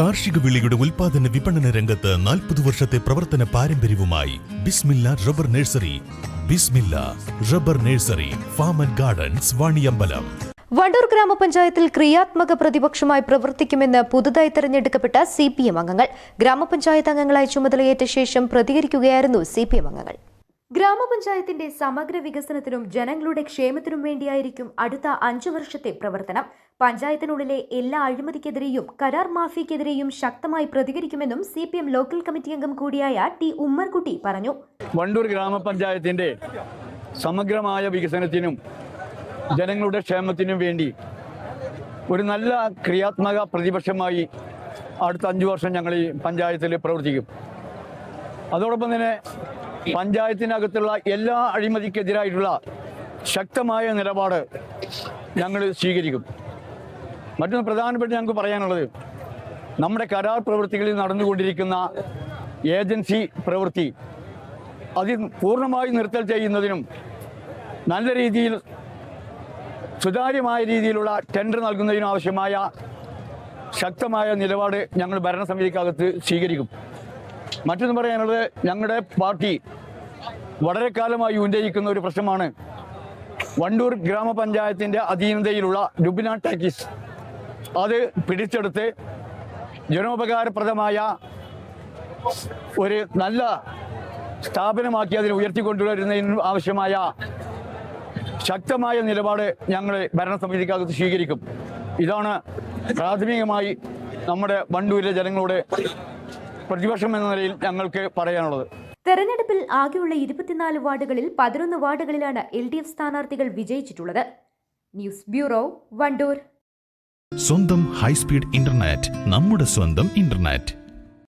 കാർഷിക വിളിയുടെ ഉൽപാദന വിപണന രംഗത്ത് നാൽപ്പത് വർഷത്തെ പ്രവർത്തന പാരമ്പര്യവുമായി Bismilla rubber nursery. Bismilla rubber nursery farm and gardens Vaniyambalam. Wandoor ഗ്രാമപഞ്ചായത്തിൽ ക്രിയാത്മക പ്രതിപക്ഷമായി പ്രവർത്തിക്കുമെന്ന് പുതുതായി തെരഞ്ഞെടുക്കപ്പെട്ട സി അംഗങ്ങൾ. ഗ്രാമപഞ്ചായത്ത് അംഗങ്ങളായി ചുമതലയേറ്റ ശേഷം പ്രതികരിക്കുകയായിരുന്നു സി അംഗങ്ങൾ. ഗ്രാമപഞ്ചായത്തിന്റെ സമഗ്ര വികസനത്തിനും ജനങ്ങളുടെ ക്ഷേമത്തിനും വേണ്ടിയായിരിക്കും അടുത്ത അഞ്ചു വർഷത്തെ പ്രവർത്തനം. പഞ്ചായത്തിനുള്ളിലെ എല്ലാ അഴിമതിക്കെതിരെയും കരാർ മാഫിയക്കെതിരെയും ശക്തമായി പ്രതികരിക്കുമെന്നും C P M local committee അംഗം കൂടിയായ ടി ഉമ്മർകുട്ടി പറഞ്ഞു. വണ്ടൂർ ഗ്രാമപഞ്ചായത്തിന്റെ സമഗ്രമായ വികസനത്തിനും ജനങ്ങളുടെ ക്ഷേമത്തിനും വേണ്ടി ഒരു നല്ല ക്രിയാത്മക പ്രതിപക്ഷമായി അടുത്ത അഞ്ചു വർഷം ഞങ്ങൾ ഈ പഞ്ചായത്തിൽ പ്രവർത്തിക്കും. അതോടൊപ്പം തന്നെ പഞ്ചായത്തിനകത്തുള്ള എല്ലാ അഴിമതിക്കെതിരായിട്ടുള്ള ശക്തമായ നിലപാട് ഞങ്ങൾ സ്വീകരിക്കും. മറ്റൊന്ന് പ്രധാനപ്പെട്ട ഞങ്ങൾക്ക് പറയാനുള്ളത് നമ്മുടെ കരാർ പ്രവൃത്തികളിൽ നടന്നുകൊണ്ടിരിക്കുന്ന ഏജൻസി പ്രവൃത്തി അത് പൂർണമായി നിർത്തൽ ചെയ്യുന്നതിനും നല്ല രീതിയിൽ സുതാര്യമായ രീതിയിലുള്ള ടെൻഡർ നൽകുന്നതിനും ആവശ്യമായ ശക്തമായ നിലപാട് ഞങ്ങൾ ഭരണസമിതിക്കകത്ത് സ്വീകരിക്കും. മറ്റൊന്ന് പറയാനുള്ളത് ഞങ്ങളുടെ പാർട്ടി വളരെ കാലമായി ഉന്നയിക്കുന്ന ഒരു പ്രശ്നമാണ്. വണ്ടൂർ ഗ്രാമപഞ്ചായത്തിന്റെ അധീനതയിലുള്ള ലുബിന ടാക്കീസ്. അത് പിടിച്ചെടുത്ത് ജനോപകാരപ്രദമായ ഒരു നല്ല സ്ഥാപനമാക്കി അതിനെ ഉയർത്തിക്കൊണ്ടുവരുന്നതിന് ആവശ്യമായ ശക്തമായ നിലപാട് ഞങ്ങൾ ഭരണസമിതിക്കകത്ത് സ്വീകരിക്കും. ഇതാണ് പ്രാഥമികമായി നമ്മുടെ വണ്ടൂരിലെ ജനങ്ങളോട് പ്രതിപക്ഷം എന്ന നിലയിൽ ഞങ്ങൾക്ക് പറയാനുള്ളത്. തെരഞ്ഞെടുപ്പിൽ ആകെയുള്ള ഇരുപത്തിനാല് വാർഡുകളിൽ പതിനൊന്ന് വാർഡുകളിലാണ് എൽ ഡി എഫ് സ്ഥാനാർത്ഥികൾ വിജയിച്ചിട്ടുള്ളത്. News bureau Wandoor. സ്വന്തം ഹൈസ്പീഡ് ഇന്റർനെറ്റ് നമ്മുടെ സ്വന്തം ഇന്റർനെറ്റ്.